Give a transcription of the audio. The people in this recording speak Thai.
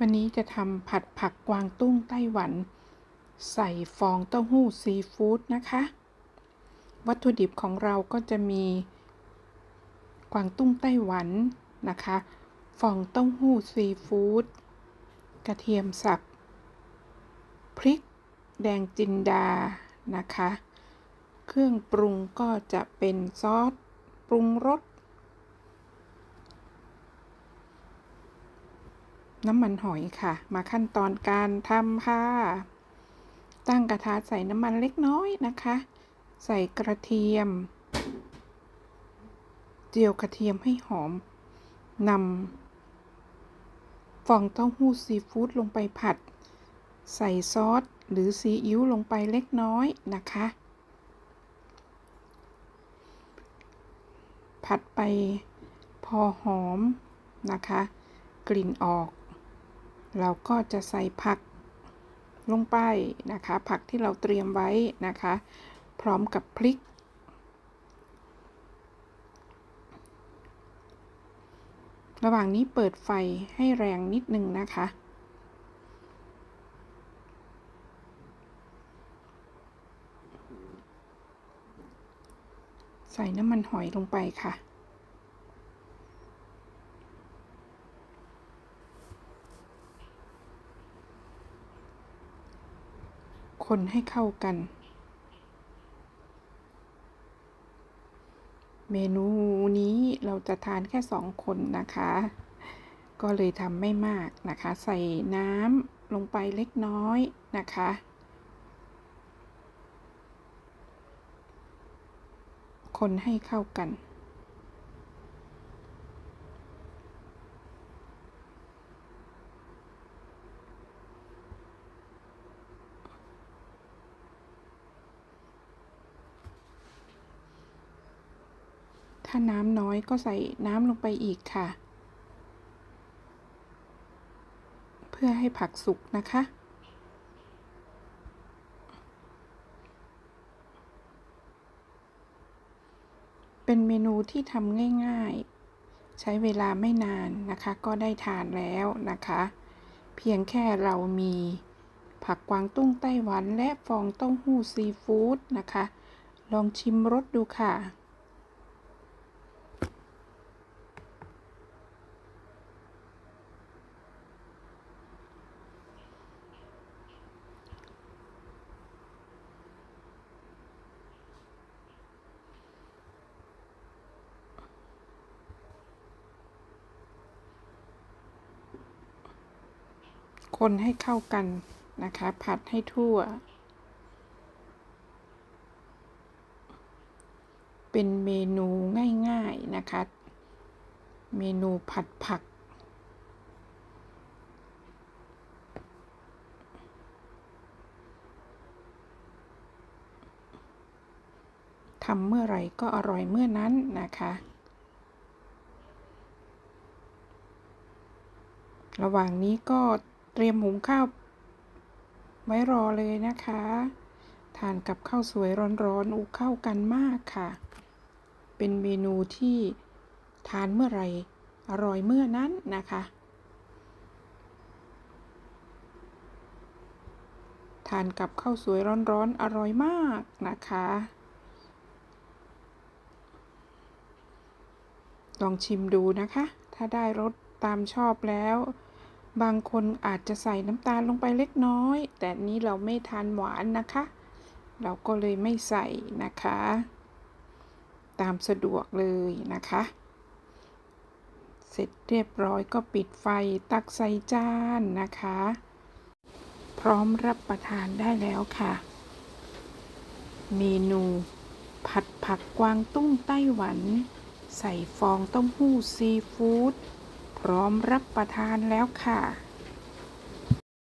วันนี้จะทำผัดผักกวางตุ้งไต้หวัน ใส่ฟองเต้าหู้ซีฟู้ดนะคะ วัตถุดิบของเราก็จะมี กวางตุ้งไต้หวันนะคะ ฟองเต้าหู้ซีฟู้ดกระเทียมสับ พริก แดงจินดานะคะ เครื่องปรุงก็จะเป็นซอส ปรุงรส น้ำมันหอยค่ะ มาขั้นตอนการทำค่ะ ตั้งกระทะใส่น้ำมันเล็กน้อยนะคะ ใส่กระเทียม เจียวกระเทียมให้หอมนำฟองเต้าหู้ซีฟู้ดลงไปผัด ใส่ซอสหรือซีอิ๊วลงไปเล็กน้อยนะคะ ผัดไปพอหอมนะคะ กลิ่นออก เราก็จะใส่ผักลงไปนะคะ ผักที่เราเตรียมไว้นะคะ พร้อมกับพริก ระหว่างนี้เปิดไฟให้แรงนิดนึงนะคะ ใส่น้ำมันหอยลงไปค่ะ คนให้เข้ากัน เมนูนี้เราจะทานแค่สองคนนะคะ ก็เลยทำไม่มากนะคะ ใส่น้ำลงไปเล็กน้อยนะคะคนให้เข้ากัน ถ้าน้ำน้อยก็ใส่น้ำลงไปอีกค่ะ เพื่อให้ผักสุกนะคะ เป็นเมนูที่ทำง่ายๆ ใช้เวลาไม่นานนะคะ ก็ได้ทานแล้วนะคะ เพียงแค่เรามีผักกวางตุ้งไต้หวันและฟองเต้าหู้ซีฟู้ดนะคะ ลองชิมรสดูค่ะ คนให้เข้ากันนะคะ ผัดให้ทั่ว เป็นเมนูง่ายๆนะคะ เมนูผัดผัก ทำเมื่อไรก็อร่อยเมื่อนั้นนะคะระหว่างนี้ก็ เตรียมหุงข้าวไว้รอเลยนะคะ ทานกับข้าวสวยร้อนๆอูเข้ากันมากค่ะ เป็นเมนูที่ทานเมื่อไหร่อร่อยเมื่อนั้นนะคะ ทานกับข้าวสวยร้อนๆอร่อยมากนะคะ ลองชิมดูนะคะ ถ้าได้รสตามชอบแล้ว บางคนอาจจะใส่น้ำตาลลงไปเล็กน้อย แต่นี้เราไม่ทานหวานนะคะ เราก็เลยไม่ใส่นะคะ ตามสะดวกเลยนะคะ เสร็จเรียบร้อยก็ปิดไฟตักใส่จานนะคะ พร้อมรับประทานได้แล้วค่ะ เมนู ผัดผักกวางตุ้งไต้หวัน ใส่ฟองเต้าหู้ซีฟู้ด ร้อมรับประทานแล้วค่ะ